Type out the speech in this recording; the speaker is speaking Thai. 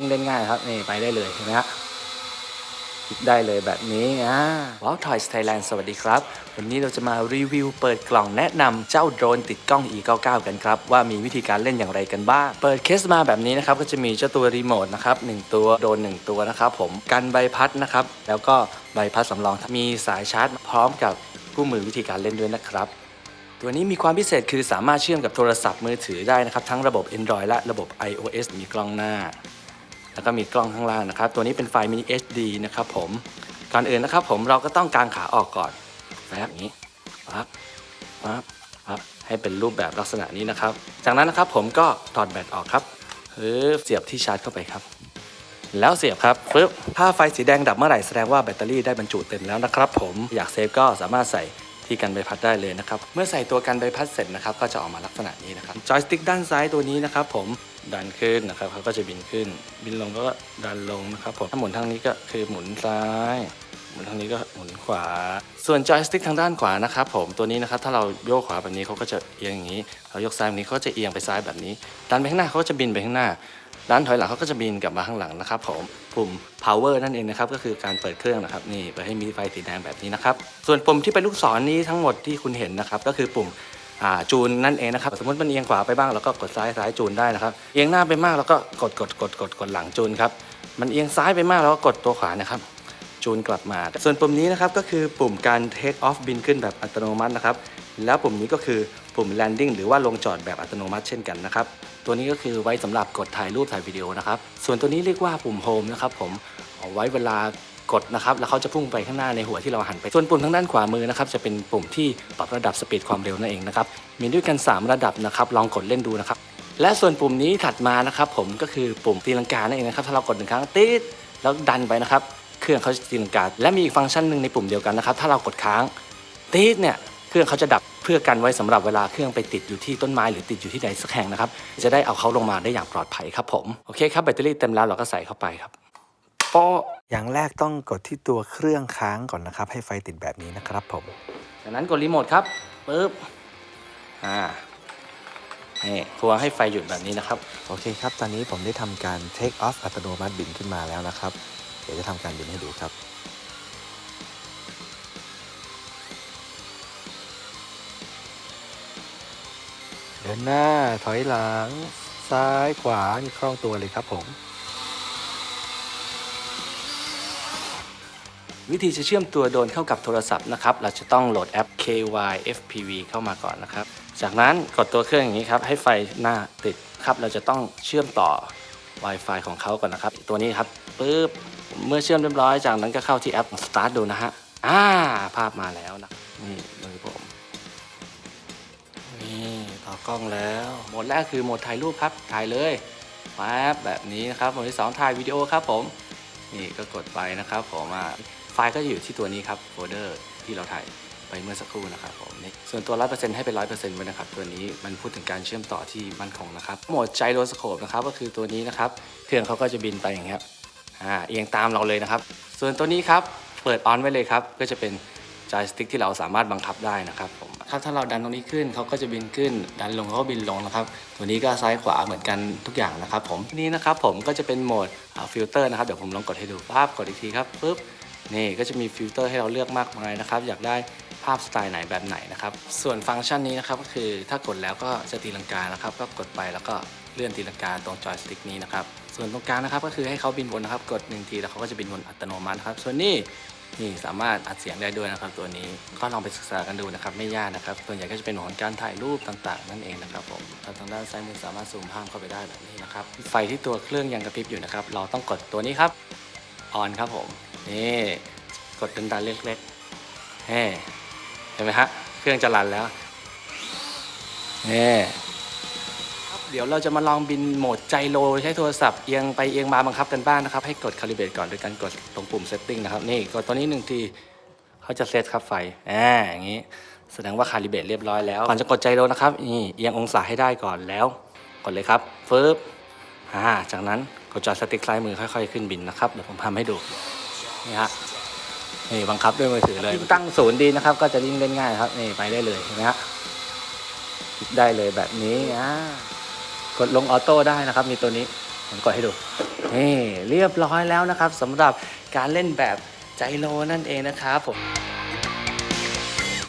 ยิ่งเล่นง่ายครับนี่ไปได้เลยเห็นไหมฮะได้เลยแบบนี้อ่าว้าวทอยส์ไทยแลนด์สวัสดีครับ วันนี้เราจะมารีวิวเปิดกล่องแนะนำเจ้าโดรนติดกล้อง E99 กันครับ ว่ามีวิธีการเล่นอย่างไรกันบ้าง เปิดเคสมาแบบนี้นะครับ ก็จะมีเจ้าตัวรีโมทนะครับหนึ่งตัวโดรนหนึ่งตัวนะครับผมกันใบพัดนะครับ แล้วก็ใบพัดสำรองมีสายชาร์จ พร้อมกับคู่มือวิธีการเล่นด้วยนะครับตัวนี้มีความพิเศษคือสามารถเชื่อมกับโทรศัพท์มือถือได้นะครับทั้งระบบ Android และระบบ iOS มีกล้องหน้า แล้วก็มีกล้องข้างล่างนะครับ ตัวนี้เป็นไฟล์ mini HD นะครับผมก่อนอื่นนะครับผมเราก็ต้องกางขาออกก่อนแบบนี้ปั๊บปั๊บปั๊บให้เป็นรูปแบบลักษณะนี้นะครับ จากนั้นนะครับผมก็ถอดแบตออกครับปึ๊บเสียบที่ชาร์จเข้าไปครับ แล้วเสียบครับปึ๊บถ้าไฟสีแดงดับเมื่อไหร่แสดงว่าแบตเตอรี่ได้บรรจุเต็มแล้วนะครับ ผมอยากเซฟก็สามารถใส่ที่กันใบพัดได้เลยนะครับ เมื่อใส่ตัวกันใบพัดเสร็จนะครับ ก็จะออกมาลักษณะนี้นะครับ จอยสติ๊กด้านซ้ายตัวนี้นะครับผม ดันขึ้นนะครับเขาก็จะบินขึ้น บินลงก็ดันลงนะครับผมถ้าหมุนทางนี้ก็คือหมุนซ้ายหมุนทางนี้ก็หมุนขวา ส่วนจอยสติ๊กทางด้านขวานะครับผมตัวนี้นะครับถ้าเราโยกขวาแบบนี้เขาก็จะเอียงอย่างนี้เรายกซ้ายแบบนี้เขาก็จะเอียงไปซ้ายแบบนี้ ดันไปข้างหน้าเขาก็จะบินไปข้างหน้าด้านถอยหลังเขาก็จะบินกลับมาข้างหลังนะครับผมปุ่ม power นั่นเองนะครับก็คือการเปิดเครื่องนะครับนี่เปิดให้มีไฟสีแดงแบบนี้นะครับส่วนปุ่มที่เป็นลูกศรนี้ทั้งหมดที่คุณเห็นนะครับก็คือปุ่ม จูนนั่นเองนะครับ สมมติมันเอียงขวาไปบ้างเราก็กดซ้ายซ้ายจูนได้นะครับ เอียงหน้าไปมากเราก็กดกดกดกดกดหลังจูนครับ มันเอียงซ้ายไปมากเราก็กดตัวขวานะครับ จูนกลับมา ส่วนปุ่มนี้นะครับก็คือปุ่มการ take off บินขึ้นแบบอัตโนมัตินะครับ แล้วปุ่มนี้ก็คือปุ่ม landing หรือว่าลงจอดแบบอัตโนมัติเช่นกันนะครับ ตัวนี้ก็คือไว้สำหรับกดถ่ายรูปถ่ายวิดีโอนะครับ ส่วนตัวนี้เรียกว่าปุ่ม home นะครับผมเอาไว้เวลา กดนะครับแล้วเขาจะพุ่งไปข้างหน้าในหัวที่เราหันไป ส่วนปุ่มทางด้านขวามือนะครับจะเป็นปุ่มที่ปรับระดับสปีดความเร็วนั่นเองนะครับมีด้วยกัน 3 ระดับนะครับลองกดเล่นดูนะครับและส่วนปุ่มนี้ถัดมานะครับผมก็คือปุ่มตีลังกานั่นเองนะครับถ้าเรากดหนึ่งครั้งติดแล้วดันไปนะครับเครื่องเขาจะตีลังกา และมีอีกฟังก์ชันหนึ่งในปุ่มเดียวกันนะครับถ้าเรากดค้างติดเนี่ยเครื่องเขาจะดับเพื่อกันไว้สำหรับเวลาเครื่องไปติดอยู่ที่ต้นไม้หรือติดอยู่ที่ใดสักแห่งนะครับจะได้เอาเขาลงมาได้อย่างปลอดภัยครับผมโอเคครับแบตเตอรี่เต็มแล้วเราก็ใส่เข้าไปครับ ป๊ะอย่างแรกต้องกดที่ตัวเครื่องค้างก่อนนะครับ ให้ไฟติดแบบนี้นะครับผม จากนั้นกดรีโมทครับปึ๊บอ่านี่ครัวให้ไฟหยุดแบบนี้นะครับ โอเคครับ ตอนนี้ผมได้ทำการ take off อัตโนมัติบินขึ้นมาแล้วนะครับ เดี๋ยวจะทำการบินให้ดูครับเดินหน้าถอยหลัง ซ้ายขวานี่คล่องตัวเลยครับผม วิธีจะเชื่อมตัวโดรนเข้ากับโทรศัพท์นะครับ เราจะต้องโหลดแอป KY FPV เข้ามาก่อนนะครับ จากนั้นกดตัวเครื่องอย่างนี้ครับ ให้ไฟหน้าติดครับ เราจะต้องเชื่อมต่อ Wi-Fi ของเขาก่อนนะครับ ตัวนี้ครับปึ๊บ เมื่อเชื่อมเรียบร้อย จากนั้นก็เข้าที่แอป Start ดูนะฮะ อ่า ภาพมาแล้วนะ นี่มือผม นี่ต่อกล้องแล้ว โหมดแรกคือโหมดถ่ายรูปครับ ถ่ายเลยแป๊บแบบนี้นะครับ โหมดที่สองถ่ายวิดีโอครับผม นี่ก็กดไปนะครับผมอะ ไฟล์ก็จะอยู่ที่ตัวนี้ครับโฟลเดอร์ที่เราถ่ายไปเมื่อสักครู่นะครับผมส่วนตัว 100%ให้เป็น 100%ไว้นะครับ ตัวนี้มันพูดถึงการเชื่อมต่อที่มั่นคงนะครับโหมดไจโรสโคปนะครับก็คือตัวนี้นะครับเครื่องเขาก็จะบินไปอย่างเงี้ยอ่าเอียงตามเราเลยนะครับ ส่วนตัวนี้ครับเปิดออนไว้เลยครับก็จะเป็นจอยสติ๊กที่เราสามารถบังคับได้นะครับผมครับถ้าเราดันตรงนี้ขึ้นเขาก็จะบินขึ้น ดันลงเขาก็บินลงนะครับ ตัวนี้ก็ซ้ายขวาเหมือนกันทุกอย่างนะครับ ผมนี่นะครับผมก็จะเป็นโหมดฟิลเตอร์นะครับ เดี๋ยวผมลองกดให้ดูภาพกดอีกทีครับปุ๊บ นี่ก็จะมีฟิลเตอร์ให้เราเลือกมากมายนะครับ อยากได้ภาพสไตล์ไหนแบบไหนนะครับ ส่วนฟังก์ชันนี้นะครับก็คือถ้ากดแล้วก็จะตีลังกานะครับ ก็กดไปแล้วก็เลื่อนตีลังกาตรงจอยสติ๊กนี้นะครับ ส่วนตรงกลางนะครับก็คือให้เขาบินวนนะครับ กดหนึ่งทีแล้วเขาก็จะบินวนอัตโนมัติครับ ส่วนนี้นี่สามารถอัดเสียงได้ด้วยนะครับ ตัวนี้ก็ลองไปศึกษากันดูนะครับ ไม่ยากนะครับส่วนใหญ่ก็จะเป็นของการถ่ายรูปต่างๆ นั่นเองนะครับผมทางด้านซ้ายมือสามารถซูมภาพเข้าไปได้แบบนี้นะครับไฟที่ตัวเครื่องยังกระพริบอยู่นะครับ เราต้องกดตัวนี้ครับออนครับผม นี่กดดันๆเล็กๆเฮ้เห็นไหมฮะเครื่องจะรันแล้วนี่ครับเดี๋ยวเราจะมาลองบินโหมดใจโลใช้โทรศัพท์เอียงไปเอียงมาบังคับกันบ้างนะครับ ให้กดคาลิเบตก่อนโดยการกดตรงปุ่มเซตติ้งนะครับนี่กดตัวนี้หนึ่งทีเขาจะเซตครับไฟอ่าอย่างนี้แสดงว่าคาลิเบตเรียบร้อยแล้วก่อนจะกดใจโลนะครับนี่เอียงองศาให้ได้ก่อนแล้วกดเลยครับฟึบอ่าจากนั้นกดจอยสติ๊กซ้ายมือค่อยๆ ขึ้นบินนะครับเดี๋ยวผมทำให้ดู นี่ฮะนี่บังคับด้วยมือถือเลยตั้งศูนย์ดีนะครับ ก็จะยิ่งเล่นง่ายครับนี่ไปได้เลยเห็นไหมฮะได้เลยแบบนี้อ่ากดลงออโต้ได้นะครับ มีตัวนี้ผมกดให้ดูนี่เรียบร้อยแล้วนะครับสำหรับการเล่นแบบไจโลนั่นเองนะครับผม